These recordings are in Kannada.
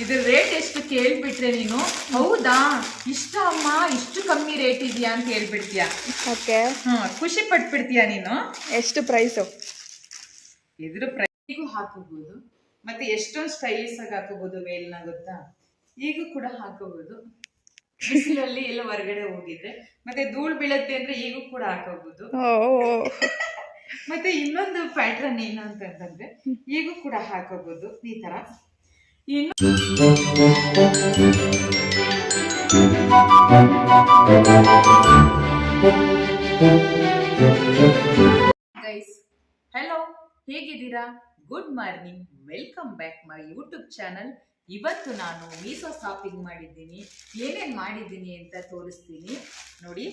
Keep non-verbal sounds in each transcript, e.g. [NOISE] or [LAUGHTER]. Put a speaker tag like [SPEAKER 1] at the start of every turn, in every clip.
[SPEAKER 1] ಇದ್ರ ರೇಟ್ ಎಷ್ಟು ಕೇಳ್ಬಿಟ್ರೆ ನೀನು? ಹೌದಾ? ಇಷ್ಟ ಅಮ್ಮ ಇಷ್ಟು ಕಮ್ಮಿ ರೇಟ್ ಇದೆಯಾ ಅಂತ ಹೇಳ್ಬಿಡ್ತೀಯ?
[SPEAKER 2] ಓಕೆ.
[SPEAKER 1] ಹ್ಮ್ ಖುಷಿ ಪಟ್ಬಿಡ್ತೀಯ ನೀನು?
[SPEAKER 2] ಎಷ್ಟು ಪ್ರೈಸು
[SPEAKER 1] ಇದ್ರ ಪ್ರೈಸಿಗೂ ಹಾಕೋಬಹುದು ಮತ್ತೆ ಎಷ್ಟೊಂದು ಸ್ಟೈಲಿಶ್ ಆಗಿ ಹಾಕೋಬಹುದು ಮೇಲ್ನ ಗೊತ್ತಾ? ಈಗೂ ಕೂಡ ಹಾಕೋಬಹುದು ಬಿಸಿಲಲ್ಲಿ ಎಲ್ಲ ಹೊರಗಡೆ ಹೋಗಿದ್ರೆ. ಮತ್ತೆ ಧೂಳು ಬೀಳತ್ತೆ ಅಂದ್ರೆ ಈಗೂ ಕೂಡ ಹಾಕೋಬಹುದು ಮತ್ತೆ ಇನ್ನೊಂದು ಪ್ಯಾಟ್ರನ್ ಏನು ಅಂತಂದ್ರೆ ಈಗೂ ಕೂಡ ಹಾಕೋಬಹುದು ಈ ತರ ಇನ್ನು ಗೈಸ್ ಹಲೋ ಹೇಗಿದ್ದೀರಾ? Good morning welcome back my YouTube channel ಇವತ್ತು ನಾನು ಮೀಸೋ ಶಾಪಿಂಗ್ ಮಾಡಿದ್ದೀನಿ. ಏನೇನು ಮಾಡಿದ್ದೀನಿ ಅಂತ ತೋರಿಸ್ತೀನಿ. ನೋಡಿ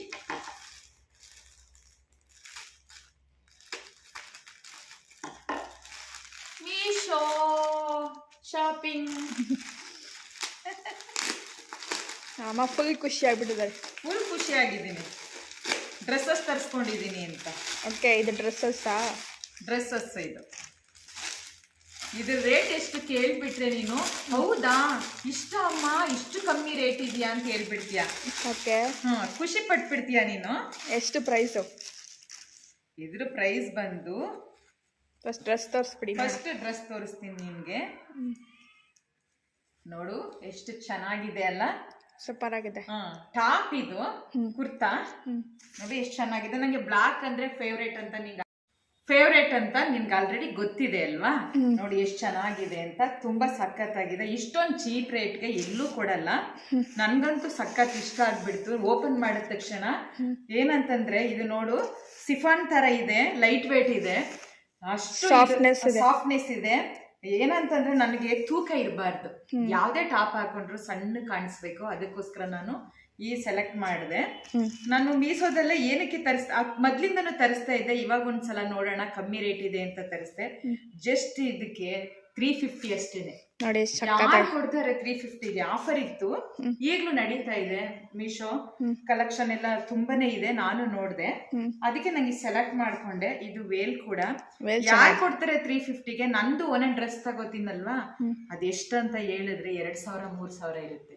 [SPEAKER 1] ಮೀಶೋ ಶಾಪಿಂಗ್
[SPEAKER 2] ಅಮ್ಮ [LAUGHS] ಫುಲ್ ಖುಷಿ ಆಗ್ಬಿಟ್ಟಿದ್ದಾರೆ
[SPEAKER 1] ಫುಲ್ ಖುಷಿಯಾಗಿದ್ದೀನಿ. ಡ್ರೆಸ್ಸಸ್ ತರಿಸ್ಕೊಂಡಿದ್ದೀನಿ ಅಂತ.
[SPEAKER 2] ಓಕೆ ಇದು ಡ್ರೆಸ್ಸಸ್ಸಾ
[SPEAKER 1] ಡ್ರೆಸ್ಸಸ್ ಇದು. ಇದ್ರ ರೇಟ್ ಎಷ್ಟು ಕೇಳ್ಬಿಟ್ರೆ ನೀನು? ಹೌದಾ? ಇಷ್ಟ ಅಮ್ಮ ಇಷ್ಟು ಕಮ್ಮಿ ರೇಟ್ ಇದೆಯಾ ಅಂತ ಹೇಳ್ಬಿಡ್ತೀಯ?
[SPEAKER 2] ಓಕೆ
[SPEAKER 1] ಹ್ಞೂ ಖುಷಿ ಪಟ್ಬಿಡ್ತೀಯ ನೀನು?
[SPEAKER 2] ಎಷ್ಟು ಪ್ರೈಸು
[SPEAKER 1] ಇದ್ರ ಪ್ರೈಸ್ ಬಂದು
[SPEAKER 2] ಫಸ್ಟ್ ಡ್ರೆಸ್ ತೋರಿಸ್ಬಿಡಿ
[SPEAKER 1] ಫಸ್ಟ್ ಡ್ರೆಸ್ ತೋರಿಸ್ತೀನಿ ನಿಮಗೆ. ನೋಡು ಎಷ್ಟು ಚೆನ್ನಾಗಿದೆ ಅಲ್ಲ?
[SPEAKER 2] ಸೂಪರ್ ಆಗಿದೆ.
[SPEAKER 1] ಟಾಪ್ ಇದು. ಕುರ್ತಾ. ನೋಡಿ ಎಷ್ಟು ಚೆನ್ನಾಗಿದೆ. ನಂಗೆ ಬ್ಲಾಕ್ ಅಂದ್ರೆ ಫೇವ್ರೇಟ್ ಅಂತ ನಿಂಗೆ ಫೇವ್ರೇಟ್ ಅಂತ ನಿನ್ಗೆ ಆಲ್ರೆಡಿ ಗೊತ್ತಿದೆ ಅಲ್ವಾ? ನೋಡಿ ಎಷ್ಟು ಚೆನ್ನಾಗಿದೆ ಅಂತ. ತುಂಬಾ ಸಖತ್ತಾಗಿದೆ. ಇಷ್ಟೊಂದು ಚೀಪ್ ರೇಟ್ಗೆ ಎಲ್ಲೂ ಕೊಡಲ್ಲ. ನನ್ಗಂತೂ ಸಖತ್ ಇಷ್ಟ ಆಗ್ಬಿಡ್ತು. ಓಪನ್ ಮಾಡಿದ ತಕ್ಷಣ. ಏನಂತಂದ್ರೆ ಇದು ನೋಡು ಸಿಫಾನ್ ತರ ಇದೆ ಲೈಟ್ ವೇಟ್ ಇದೆ.
[SPEAKER 2] ಇದೆ.
[SPEAKER 1] ಸಾಫ್ಟ್ನೆಸ್ ಇದೆ. ಏನಂತಂದ್ರೆ ನನಗೆ ತೂಕ ಇರಬಾರ್ದು. ಯಾವ್ದೇ ಟಾಪ್ ಹಾಕೊಂಡ್ರು ಸಣ್ಣ ಕಾಣಿಸ್ಬೇಕು. ಅದಕ್ಕೋಸ್ಕರ ನಾನು ಈ ಸೆಲೆಕ್ಟ್ ಮಾಡಿದೆ. ನಾನು ಮೀಸೋದಲ್ಲೇ ಏನಕ್ಕೆ ತರಿಸ್ ಮೊದ್ಲಿಂದನೂ ತರಿಸ್ತಾ ಇದ್ದೆ. ಇವಾಗ ಒಂದ್ಸಲ ನೋಡೋಣ ಕಮ್ಮಿ ರೇಟ್ ಇದೆ ಅಂತ ತರಿಸ್ದೆ. ಜಸ್ಟ್ ಇದಕ್ಕೆ ತ್ರೀ ಫಿಫ್ಟಿ ಅಷ್ಟೇನೆ.
[SPEAKER 2] ನೋಡಿ
[SPEAKER 1] ಯಾರು ಕೊಡ್ತಾರೆ ತ್ರೀ ಫಿಫ್ಟಿಗೆ ಆಫರ್ ಇತ್ತು. ಈಗ್ಲೂ ನಡೀತಾ ಇದೆ ಮೀಶೋ. ಕಲೆಕ್ಷನ್ ಎಲ್ಲ ತುಂಬಾನೇ ಇದೆ ನಾನು ನೋಡ್ದೆ. ಅದಕ್ಕೆ ನಂಗೆ ಸೆಲೆಕ್ಟ್ ಮಾಡ್ಕೊಂಡೆ. ಇದು ವೇಲ್ ಕೂಡ. ಯಾರು ಕೊಡ್ತಾರೆ ತ್ರೀ ಫಿಫ್ಟಿಗೆ ನಂದು ಒಂದೊಂದು ಡ್ರೆಸ್ ತಗೋತೀನಲ್ವಾ. ಅದೆಷ್ಟಂತ ಹೇಳಿದ್ರೆ ಎರಡ್ ಸಾವಿರ ಮೂರ್ ಸಾವಿರ ಇರುತ್ತೆ.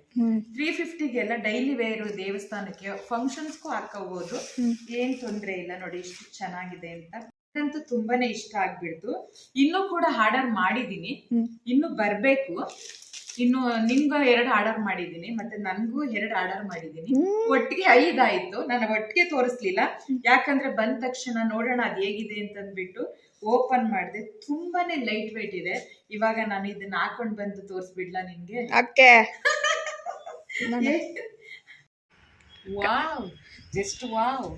[SPEAKER 1] ತ್ರೀ ಫಿಫ್ಟಿಗೆಲ್ಲ ಡೈಲಿ ವೇರ್ ದೇವಸ್ಥಾನಕ್ಕೆ ಫಂಕ್ಷನ್ಸ್ಗೂ ಹಾಕೋಬಹುದು. ಏನ್ ತೊಂದ್ರೆ ಇಲ್ಲ ನೋಡಿ ಇಷ್ಟು ಚೆನ್ನಾಗಿದೆ ಅಂತ. ನಂತೂ ತುಂಬಾನೇ ಇಷ್ಟ ಆಗ್ಬಿಡ್ತು. ಇನ್ನೂ ಕೂಡ ಆರ್ಡರ್ ಮಾಡಿದೀನಿ ಇನ್ನು ಬರ್ಬೇಕು. ಇನ್ನು ನಿಮ್ಗ ಎರಡು ಆರ್ಡರ್ ಮಾಡಿದೀನಿ ಮತ್ತೆ ನನ್ಗೂ ಎರಡು ಆರ್ಡರ್
[SPEAKER 2] ಮಾಡಿದೀನಿ.
[SPEAKER 1] ಒಟ್ಟಿಗೆ ಐದಾಯ್ತು. ನಾನು ಒಟ್ಟಿಗೆ ತೋರಿಸ್ಲಿಲ್ಲ. ಯಾಕಂದ್ರೆ ಬಂದ ತಕ್ಷಣ ನೋಡೋಣ ಅದ್ ಹೇಗಿದೆ ಅಂತಂದ್ಬಿಟ್ಟು ಓಪನ್ ಮಾಡಿದೆ. ತುಂಬಾನೇ ಲೈಟ್ ವೇಟ್ ಇದೆ. ಇವಾಗ ನಾನು ಇದನ್ನ ಹಾಕೊಂಡ್ ಬಂದು ತೋರಿಸ್ಬಿಡ್ಲಾ ನಿಮ್ಗೆ
[SPEAKER 2] okay [LAUGHS]
[SPEAKER 1] wow just wow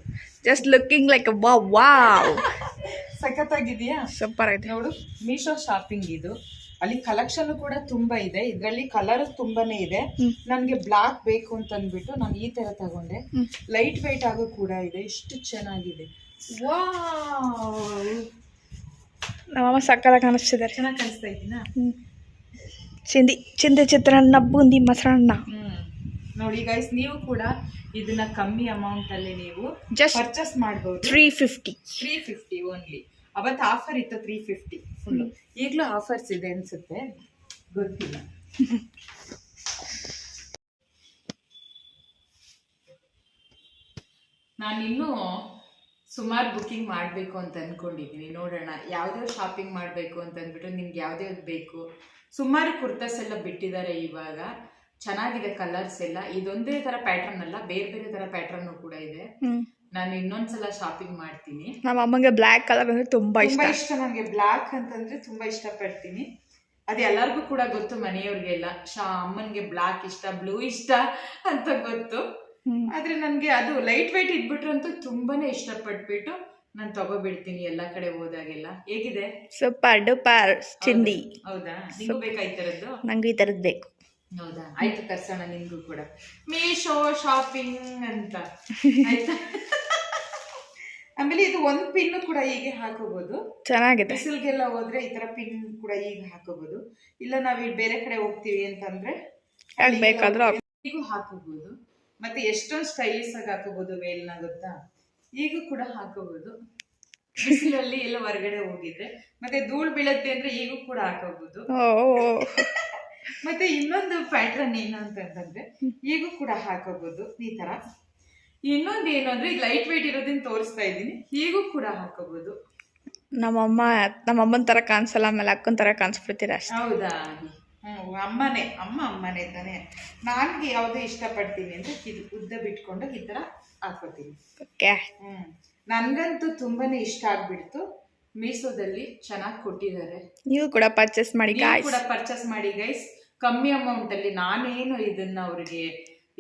[SPEAKER 2] just looking like ವಾ ವಾವ್
[SPEAKER 1] ಸಖತ್ತಾಗಿದೆಯಾ?
[SPEAKER 2] ಸೂಪರ್ ಆಗಿದೆ.
[SPEAKER 1] ನೋಡು ಮೀಶೋ ಶಾಪಿಂಗ್ ಇದು. ಅಲ್ಲಿ ಕಲೆಕ್ಷನ್ ಕೂಡ ತುಂಬಾ ಇದೆ. ಇದರಲ್ಲಿ ಕಲರ್ ತುಂಬಾನೇ ಇದೆ. ನನಗೆ ಬ್ಲಾಕ್ ಬೇಕು ಅಂತ ಅಂದ್ಬಿಟ್ಟು ನಾನು ಈ ತರ ತಗೊಂಡೆ. ಲೈಟ್ ವೈಟ್ ಆಗೋ ಕೂಡ ಇದೆ. ಎಷ್ಟು ಚೆನ್ನಾಗಿದೆ. ವಾವ್
[SPEAKER 2] ನಮ್ಮಮ್ಮ ಸಕ್ಕತ್ತಾಗಿ ಕಾಣಿಸ್ತಿದ್ದಾರೆ.
[SPEAKER 1] ಚೆನ್ನಾಗಿ ಕಾಣಿಸ್ತಾ
[SPEAKER 2] ಇದ್ದೀನಾ? ಚಿಂದಿ ಚಿಂದಿ ಚಿತ್ರಾನ್ನ ಬೂಂದಿ ಮೊಸರನ್ನ.
[SPEAKER 1] ನೋಡಿ ಗೈಸ್ ನೀವು ಕೂಡ ಇದನ್ನ ಕಮ್ಮಿ ಅಮೌಂಟ್ ಅಲ್ಲಿ ನೀವು
[SPEAKER 2] ಜಸ್ಟ್
[SPEAKER 1] ಪರ್ಚೇಸ್ ಮಾಡಬಹುದು
[SPEAKER 2] three fifty
[SPEAKER 1] three fifty only ಅವತ್ತು ಆಫರ್ ಇತ್ತು ತ್ರೀ ಫಿಫ್ಟಿ ಫುಲ್ಲು ಈಗಲೂ ಆಫರ್ಸ್ ಇದೆ ಅನ್ಸುತ್ತೆ. ಗೊತ್ತಿಲ್ಲ. ನಾನಿನ್ನೂ ಸುಮಾರು ಬುಕ್ಕಿಂಗ್ ಮಾಡಬೇಕು ಅಂತ ಅಂದ್ಕೊಂಡಿದ್ದೀನಿ ನೋಡೋಣ ಯಾವುದೇ ಶಾಪಿಂಗ್ ಮಾಡಬೇಕು ಅಂತ ಅಂದ್ಬಿಟ್ಟು ನಿಮ್ಗೆ ಯಾವ್ದ್ಯಾವ್ದು ಬೇಕು? ಸುಮಾರು ಕುರ್ತಾಸ್ ಎಲ್ಲ ಬಿಟ್ಟಿದ್ದಾರೆ ಇವಾಗ. ಚೆನ್ನಾಗಿದೆ ಕಲರ್ಸ್ ಎಲ್ಲ. ಇದೊಂದೇ ತರ ಪ್ಯಾಟರ್ನ್ ಅಲ್ಲ ಬೇರೆ ಬೇರೆ ತರ ಪ್ಯಾಟರ್ನ್ ಕೂಡ ಇದೆ. ನಾನು ಇನ್ನೊಂದ್ಸಲ ಶಾಪಿಂಗ್ ಮಾಡ್ತೀನಿ.
[SPEAKER 2] ನಮ್ಮ ಅಮ್ಮಗೆ ಬ್ಲ್ಯಾಕ್ ಕಲರ್ ಅಂದ್ರೆ ತುಂಬಾ ಇಷ್ಟ
[SPEAKER 1] ತುಂಬಾ ಇಷ್ಟ. ನನಗೆ ಬ್ಲಾಕ್ ಅಂತಂದ್ರೆ ತುಂಬಾ ಇಷ್ಟಪಡ್ತೀನಿ. ಅದು ಎಲ್ಲರಿಗೂ ಕೂಡ ಗೊತ್ತು ಮನೆಯವ್ರಿಗೆಲ್ಲ. ಶಾ ಅಮ್ಮನ್ಗೆ ಬ್ಲಾಕ್ ಇಷ್ಟ ಬ್ಲೂ ಇಷ್ಟ ಅಂತ ಗೊತ್ತು. ಆದ್ರೆ ನನ್ಗೆ ಅದು ಲೈಟ್ ವೈಟ್ ಇದ್ಬಿಟ್ರಂತೂ ತುಂಬಾನೇ ಇಷ್ಟಪಟ್ಬಿಟ್ಟು ನಾನು ತಗೋಬಿಡ್ತೀನಿ ಎಲ್ಲಾ ಕಡೆ ಹೋದಾಗೆಲ್ಲ. ಹೇಗಿದೆ?
[SPEAKER 2] ಸೂಪರ್ ಡೂಪರ್ ಚಿಂದಿ
[SPEAKER 1] ಹೌದಾ? ಬೇಕಾ ಈ ತರದ್ದು?
[SPEAKER 2] ನಂಗೆ ಈ ತರದ್ದು ಬೇಕು.
[SPEAKER 1] ಹೌದಾ? ಆಯ್ತು ಕರ್ಸೋಣ ನಿಮ್ಗೂ ಕೂಡ. ಮೀಶೋ ಶಾಪಿಂಗ್ ಅಂತ. ಆಯ್ತಾ? ಆಮೇಲೆ ಇದು ಒಂದ್ ಪಿನ್ ಕೂಡ ಹೀಗೆ ಹಾಕೋಬಹುದು
[SPEAKER 2] ಚೆನ್ನಾಗಿದೆ.
[SPEAKER 1] ಬಿಸಿಲ್ಗೆಲ್ಲ ಹೋದ್ರೆ ಈ ತರ ಪಿನ್ ಕೂಡ ಈಗ ಹಾಕೋಬಹುದು ಇಲ್ಲ ನಾವ್ ಇಲ್ಲಿ ಬೇರೆ ಕಡೆ ಹೋಗ್ತೀವಿ ಅಂತಂದ್ರೆ
[SPEAKER 2] ಬೇಕಾದ್ರೂ
[SPEAKER 1] ಹಾಕೋಬಹುದು ಮತ್ತೆ ಎಷ್ಟೊಂದು ಸ್ಟೈಲಿಶ್ ಆಗಿ ಹಾಕೋಬಹುದು ಮೇಲ್ನ ಗೊತ್ತಾ? ಈಗೂ ಕೂಡ ಹಾಕೋಬಹುದು ಬಿಸಿಲಲ್ಲಿ ಎಲ್ಲ ಹೊರಗಡೆ ಹೋಗಿದ್ರೆ. ಮತ್ತೆ ಧೂಳು ಬೀಳತ್ತೆ ಅಂದ್ರೆ ಈಗೂ ಕೂಡ ಹಾಕೋಬಹುದು ಮತ್ತೆ ಇನ್ನೊಂದು ಪ್ಯಾಟ್ರನ್ ಏನು ಅಂತಂದ್ರೆ ಈಗೂ ಕೂಡ ಹಾಕೋಬಹುದು ಈ ತರ. ಇನ್ನೊಂದು ಏನು ಅಂದ್ರೆ ಈಗ ಲೈಟ್ weight ಇರೋದನ್ನ ತೋರಿಸ್ತಾ ಇದ್ದೀನಿ. ಈಗೂ ಕೂಡ ಹಾಕೋಬಹುದು
[SPEAKER 2] ನಮ್ಮಮ್ಮ ನಮ್ಮಮ್ಮನ ತರ ಕಾಣಿಸಲ್ಲ ಆಮೇಲೆ ಅಕ್ಕನ ತರ ಕಾಣಿಸ್ಬಿಡ್ತೀರ ಅಷ್ಟೇ.
[SPEAKER 1] ಹೌದಾ? ಹ್ಮ್ ಅಮ್ಮನೇ ಅಮ್ಮ ಅಮ್ಮನೇ ತಾನೆ. ನಾನ್ಗೆ ಯಾವ್ದು ಇಷ್ಟಪಡ್ತೀನಿ ಅಂದ್ರೆ ಇದು ಉದ್ದ ಬಿಟ್ಕೊಂಡು ಈ ತರ ಹಾಕೋತೀನಿ.
[SPEAKER 2] ಓಕೆ
[SPEAKER 1] ಹ್ಮ್ ನನ್ಗಂತೂ ತುಂಬಾನೇ ಇಷ್ಟ ಆಗ್ಬಿಡ್ತು. ಮೀಸೋದಲ್ಲಿ ಚೆನ್ನಾಗಿ ಕೊಟ್ಟಿದ್ದಾರೆ.
[SPEAKER 2] ನೀವು ಕೂಡ ಪರ್ಚೇಸ್ ಮಾಡಿ
[SPEAKER 1] ನೀವು ಕೂಡ ಪರ್ಚೇಸ್ ಮಾಡಿ ಗೈಸ್ ಕಮ್ಮಿ ಅಮೌಂಟ್ ಅಲ್ಲಿ ನಾನೇನು ಇದನ್ನ ಅವರಿಗೆ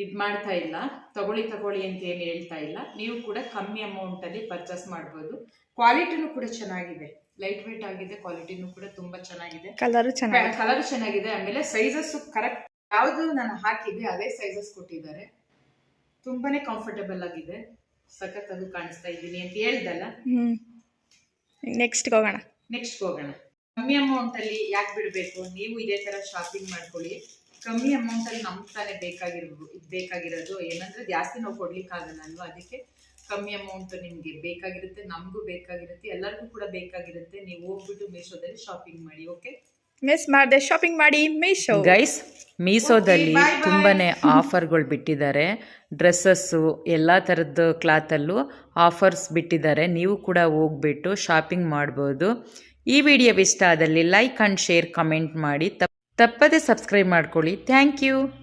[SPEAKER 1] ಇದ್ ಮಾಡ್ತಾ ಇಲ್ಲ. ತಗೊಳ್ಳಿ ತಗೊಳ್ಳಿ ಅಂತ ಏನು ಹೇಳ್ತಾ ಇಲ್ಲ. ನೀವು ಕೂಡ ಕಮ್ಮಿ ಅಮೌಂಟ್ ಅಲ್ಲಿ ಪರ್ಚೇಸ್ ಮಾಡ್ಬೋದು. ಕ್ವಾಲಿಟಿನೂ ಕೂಡ ಚೆನ್ನಾಗಿದೆ. ಲೈಟ್ ವೇಟ್ ಆಗಿದೆ ಕ್ವಾಲಿಟಿನೂ ಕೂಡ ತುಂಬಾ ಚೆನ್ನಾಗಿದೆ.
[SPEAKER 2] ಕಲರ್ ಚೆನ್ನಾಗಿದೆ.
[SPEAKER 1] ಕಲರ್ ಚೆನ್ನಾಗಿದೆ. ಆಮೇಲೆ ಸೈಜಸ್ ಕರೆಕ್ಟ್ ಯಾವ್ದು ನಾನು ಹಾಕಿದ್ದೆ ಅದೇ ಸೈಜಸ್ ಕೊಟ್ಟಿದ್ದಾರೆ. ತುಂಬಾನೇ ಕಂಫರ್ಟಬಲ್ ಆಗಿದೆ. ಸಖತ್ ಅದು ಕಾಣಿಸ್ತಾ ಇದ್ದೀನಿ ಅಂತ ಹೇಳ್ದಲ್ಲ?
[SPEAKER 2] ನೆಕ್ಸ್ಟ್ ಹೋಗೋಣ.
[SPEAKER 1] ನೆಕ್ಸ್ಟ್ ಹೋಗೋಣ. ಕಮ್ಮಿ ಅಮೌಂಟ್ ಅಲ್ಲಿ ಯಾಕೆ ಬಿಡಬೇಕು? ನೀವು ಇದೇ ತರ ಶಾಪಿಂಗ್ ಮಾಡ್ಕೊಳ್ಳಿ. ಕಮ್ಮಿ ಅಮೌಂಟ್ ಅಲ್ಲಿ ನಮ್ಗೆ ತಾನೇ ಬೇಕಾಗಿರ್ಬೋದು ಇದ್ ಬೇಕಾಗಿರೋದು. ಏನಂದ್ರೆ ಜಾಸ್ತಿ ನಾವು ಕೊಡ್ಲಿಕ್ಕಾಗಲ್ಲ ಅಲ್ವಾ? ಅದಕ್ಕೆ ಕಮ್ಮಿ ಅಮೌಂಟ್ ನಿಮ್ಗೆ ಬೇಕಾಗಿರುತ್ತೆ ನಮಗೂ ಬೇಕಾಗಿರುತ್ತೆ ಎಲ್ಲರಿಗೂ ಕೂಡ ಬೇಕಾಗಿರುತ್ತೆ. ನೀವು ಹೋಗ್ಬಿಟ್ಟು ಮೀಶೋದಲ್ಲಿ ಶಾಪಿಂಗ್ ಮಾಡಿ ಓಕೆ
[SPEAKER 2] ಮಿಸ್ ಮಾಡಿದೆ ಶಾಪಿಂಗ್ ಮಾಡಿ ಮೀಶೋ
[SPEAKER 3] ಗೈಸ್ ಮೀಸೋದಲ್ಲಿ ತುಂಬಾ ಆಫರ್ಗಳು ಬಿಟ್ಟಿದ್ದಾರೆ. ಡ್ರೆಸ್ಸಸ್ಸು ಎಲ್ಲ ಥರದ್ದು ಕ್ಲಾತಲ್ಲೂ ಆಫರ್ಸ್ ಬಿಟ್ಟಿದ್ದಾರೆ. ನೀವು ಕೂಡ ಹೋಗ್ಬಿಟ್ಟು ಶಾಪಿಂಗ್ ಮಾಡ್ಬೋದು. ಈ ವಿಡಿಯೋ ಇಷ್ಟ ಆದಲ್ಲಿ ಲೈಕ್ ಆ್ಯಂಡ್ ಶೇರ್ ಕಮೆಂಟ್ ಮಾಡಿ. ತಪ್- ತಪ್ಪದೆ ಸಬ್ಸ್ಕ್ರೈಬ್ ಮಾಡ್ಕೊಳ್ಳಿ. Thank you.